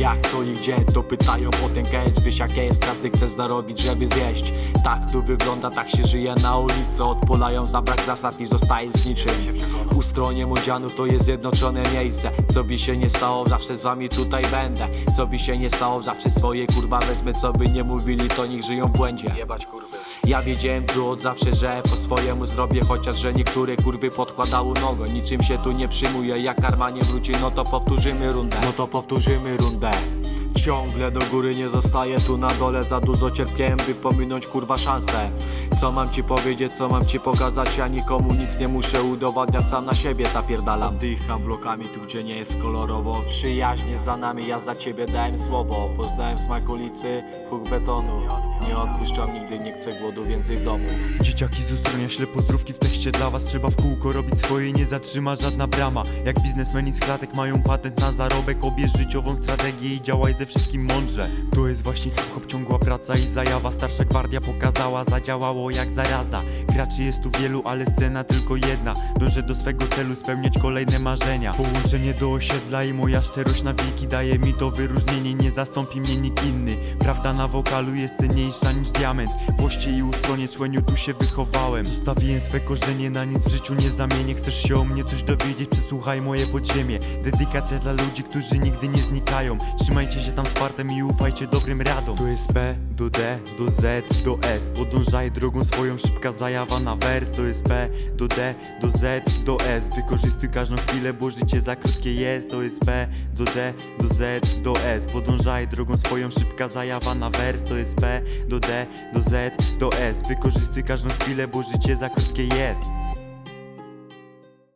Jak, co i gdzie, to pytają o ten cash Wiesz jak jest, każdy chce zarobić, żeby zjeść. Tak tu wygląda, tak się żyje na ulicy. Odpolają za brak zasad i zostaje z niczym. U stronie Młodzianu to jest zjednoczone miejsce. Co by się nie stało, zawsze z wami tutaj będę. Co by się nie stało, zawsze swoje kurwa wezmę. Co by nie mówili, to niech żyją w błędzie. Ja wiedziałem tu od zawsze, że po swojemu zrobię Chociaż, że niektóre kurwy podkładały nogę Niczym się tu nie przyjmuje, jak karma nie wróci No to powtórzymy rundę, no to powtórzymy rundę Ciągle. Do góry nie zostaję tu na dole Za dużo cierpiałem, by pominąć kurwa szansę. Co mam ci powiedzieć, co mam ci pokazać? Ja nikomu nic nie muszę udowadniać, sam na siebie zapierdalam. Dycham blokami tu, gdzie nie jest kolorowo. Przyjaźnie za nami, ja za ciebie dałem słowo. Poznałem smak ulicy, huk betonu Nie odpuszczam nigdy, nie chcę głodu więcej w domu. Dzieciaki z ustronia śle pozdrówki w tekście dla was Trzeba w kółko robić swoje, nie zatrzyma żadna brama. Jak biznesmeni z klatek mają patent na zarobek Obierz życiową strategię i działaj ze wszystkim mądrze. To jest właśnie hip-hop, ciągła praca i zajawa. Starsza gwardia pokazała, zadziałało jak zaraza. Graczy jest tu wielu, ale scena tylko jedna. Dążę do swego celu, spełniać kolejne marzenia. Połączenie do osiedla i moja szczerość na wieki Daje mi to wyróżnienie, nie zastąpi mnie nikt inny. Prawda na wokalu jest cenniejsza niż diament. Poście i ustronie człeniu tu się wychowałem. Zostawiłem swe korzenie, na nic w życiu nie zamienię. Chcesz się o mnie coś dowiedzieć, przesłuchaj moje podziemie? Dedykacja dla ludzi, którzy nigdy nie znikają. Trzymajcie się tam z fartem i ufajcie dobrym radom. To jest P do D, do Z, do S. Podążaj drogą swoją, szybka zajawa na wers. To jest P do D, do Z, do S. Wykorzystuj każdą chwilę, bo życie za krótkie jest. To jest P do D, do Z, do S. Podążaj drogą swoją, szybka zajawa na wers. To jest P do D, do Z, do S. Wykorzystuj każdą chwilę, bo życie za krótkie jest